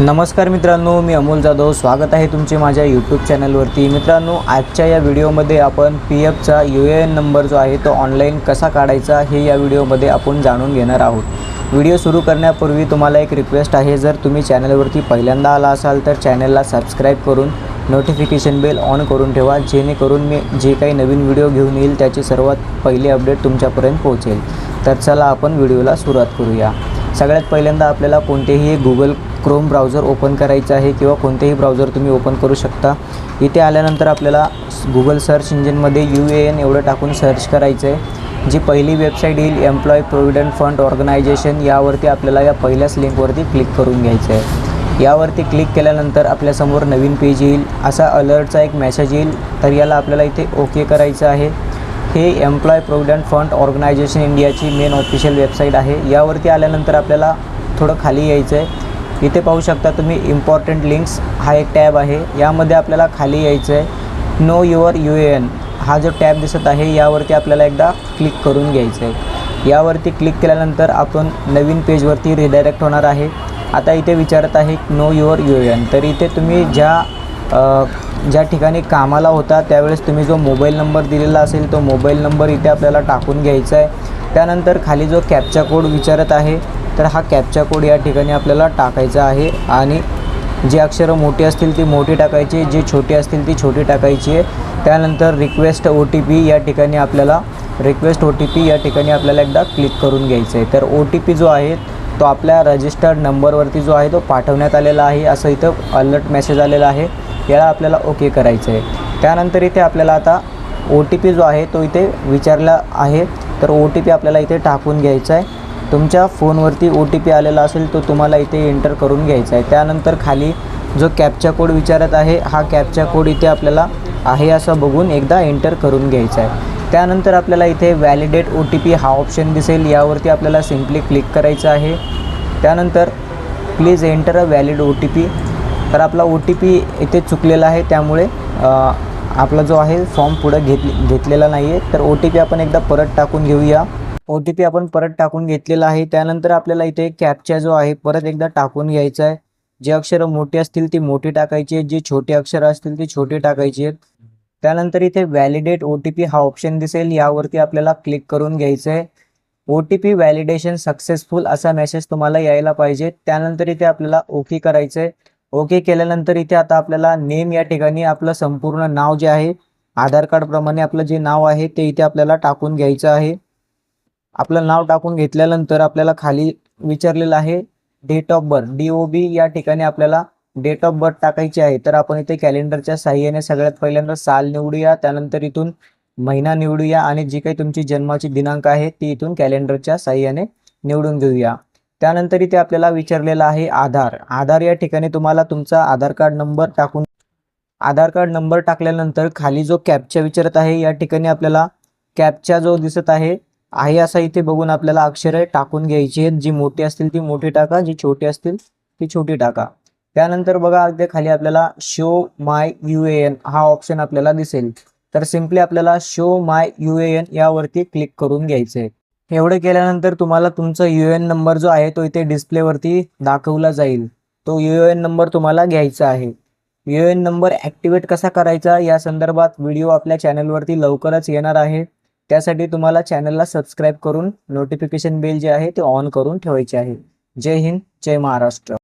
नमस्कार मित्रांनो मी अमोल जाधव. स्वागत आहे तुमचे माझ्या यूट्यूब चॅनलवरती मित्रांनो आजच्या या व्हिडिओमध्ये आपण पी एफचा यू ए एन नंबर जो आहे तो ऑनलाईन कसा काढायचा हे या व्हिडिओमध्ये आपण जाणून घेणार आहोत. व्हिडिओ सुरू करण्यापूर्वी तुम्हाला एक रिक्वेस्ट आहे. जर तुम्ही चॅनलवरती पहिल्यांदा आला असाल तर चॅनलला सबस्क्राईब करून नोटिफिकेशन बेल ऑन करून ठेवा. जेणेकरून मी जे काही नवीन व्हिडिओ घेऊन येईल त्याची सर्वात पहिले अपडेट तुमच्यापर्यंत पोहोचेल. तर चला आपण व्हिडिओला सुरुवात करूया. सगळ्यात पहिल्यांदा आपल्याला कोणतेही गुगल क्रोम ब्राउझर ओपन करायचं आहे किंवा कोणतेही ब्राउझर तुम्ही ओपन करू शकता. इथे आल्यानंतर आपल्याला गुगल सर्च इंजिनमध्ये यू ए एन एवढं टाकून सर्च करायचं आहे जी पहिली वेबसाईट येईल एम्प्लॉय प्रोव्हिडंट फंड ऑर्गनायझेशन यावरती आपल्याला या पहिल्याच लिंकवरती क्लिक करून घ्यायचं आहे यावरती क्लिक केल्यानंतर आपल्यासमोर नवीन पेज येईल. असा अलर्टचा एक मेसेज येईल तर याला आपल्याला इथे ओके करायचं आहे. हे एम्प्लॉय प्रोव्हिडंट फंड ऑर्गनायझेशन इंडियाची मेन ऑफिशियल वेबसाईट आहे. यावरती आल्यानंतर आपल्याला थोडं खाली यायचं आहे इथे पाहू शकता तुम्ही इम्पॉर्टंट लिंक्स हा एक टॅब आहे. यामध्ये आपल्याला खाली यायचं आहे know your U A N हा जो टॅब दिसत आहे यावरती आपल्याला एकदा क्लिक करून घ्यायचं आहे यावरती क्लिक केल्यानंतर आपण नवीन पेजवरती रिडायरेक्ट होणार आहे. आता इथे विचारत आहे know your U A N तर इथे तुम्ही ज्या ज्या ठिकाणी कामाला होता त्यावेळेस तुम्ही जो मोबाईल नंबर दिलेला असेल तो मोबाईल नंबर इथे आपल्याला टाकून घ्यायचा आहे त्यानंतर खाली जो कॅपचा कोड विचारत आहे तर हा कॅपचा कोड या ठिकाणी आपल्याला टाकायचा आहे आणि जी अक्षरं मोठी असतील ती मोठी टाकायची जी छोटी असतील ती छोटी टाकायची आहे. त्यानंतर रिक्वेस्ट ओ टी पी या ठिकाणी आपल्याला रिक्वेस्ट ओ टी पी या ठिकाणी आपल्याला एकदा क्लिक करून घ्यायचं आहे. तर ओ टी पी जो आहे तो आपल्या रजिस्टर्ड नंबरवरती जो आहे तो पाठवण्यात आलेला आहे. असं इथं अलर्ट मेसेज आलेला आहे. याला आपल्याला ओके करायचं आहे. त्यानंतर इथे आपल्याला आता ओ टी पी जो आहे तो इथे विचारला आहे. तर ओ टी पी आपल्याला इथे टाकून घ्यायचा आहे. तुमच्या फोनवरती ओ टी पी आलेला असेल तो तुम्हाला इथे एंटर करून घ्यायचा आहे. त्यानंतर खाली जो कॅपचा कोड विचारत आहे हा कॅपचा कोड इथे आपल्याला आहे असं बघून एकदा एंटर करून घ्यायचा आहे. त्यानंतर आपल्याला इथे व्हॅलिडेट ओ टी पी हा ऑप्शन दिसेल. यावरती आपल्याला सिम्पली क्लिक करायचं आहे. त्यानंतर please enter a valid O T P. तर आपला ओ टी पी इथे चुकलेला आहे त्यामुळे आपला जो आहे फॉर्म पुढं घेत घेतलेला नाही आहे तर ओ टी पी आपण एकदा परत टाकून घेऊया. ओ टी पी आपण परत टाकून घेतलेला आहे. त्यानंतर आपल्याला इथे कॅपचा जो आहे परत एकदा टाकून घ्यायचा आहे. जे अक्षरं मोठी असतील ती मोठी टाकायची आहेत. जे छोटे अक्षरं असतील ती छोटी टाकायचे आहेत. त्यानंतर इथे व्हॅलिडेट ओ टी पी हा ऑप्शन दिसेल. यावरती आपल्याला क्लिक करून घ्यायचं आहे. O T P validation successful असा मेसेज तुम्हाला यायला पाहिजे. त्यानंतर इथे आपल्याला ओके करायचं आहे. ओके केल्यानंतर इथे आता आपल्याला नेम या ठिकाणी आपलं संपूर्ण नाव जे आहे आधार कार्ड प्रमाणे आपलं जे नाव आहे ते इथे आपल्याला टाकून घ्यायचं आहे. आपलं नाव टाकून घेतल्यानंतर आपल्याला खाली विचारलेलं आहे date of birth D O B या ठिकाणी आपल्याला डेट ऑफ बर्थ टाकायची आहे. तर आपण इथे कॅलेंडरच्या साह्याने सगळ्यात पहिल्यांदा साल निवडूया त्यानंतर इथून महिना निवडूया आणि जी काही तुमची जन्माची दिनांक आहे ती इथून कॅलेंडरच्या साह्याने निवडून घेऊया. त्यानंतर इथे आपल्याला विचारलेला आहे आधार. आधार या ठिकाणी तुम्हाला तुमचा आधार कार्ड नंबर टाकून आधार कार्ड नंबर टाकल्यानंतर खाली जो कॅपच्या विचारत आहे या ठिकाणी आपल्याला कॅपचा जो दिसत आहे आहे असा इथे बघून आपल्याला अक्षरे टाकून घ्यायची आहेत. जी मोठी असतील ती मोठी टाका जी छोटी असतील ती छोटी टाका. त्यानंतर बघा अगदी खाली आपल्याला show my U A N हा ऑप्शन आपल्याला दिसेल. तर सिम्पली आपल्याला show my U A N यावरती क्लिक करून घ्यायचं आहे. एवढं केल्यानंतर तुम्हाला तुमचा यू एन नंबर जो आहे तो इथे डिस्प्लेवरती दाखवला जाईल. तो यू एन नंबर तुम्हाला घ्यायचा आहे. यू एन नंबर ॲक्टिवेट कसा करायचा? या संदर्भात व्हिडिओ आपल्या चॅनलवरती लवकरच येणार आहे. त्यासाठी तुम्हाला चॅनलला सबस्क्राईब करून नोटिफिकेशन बेल जे आहे ते ऑन करून ठेवायचे आहे. जय हिंद जय महाराष्ट्र.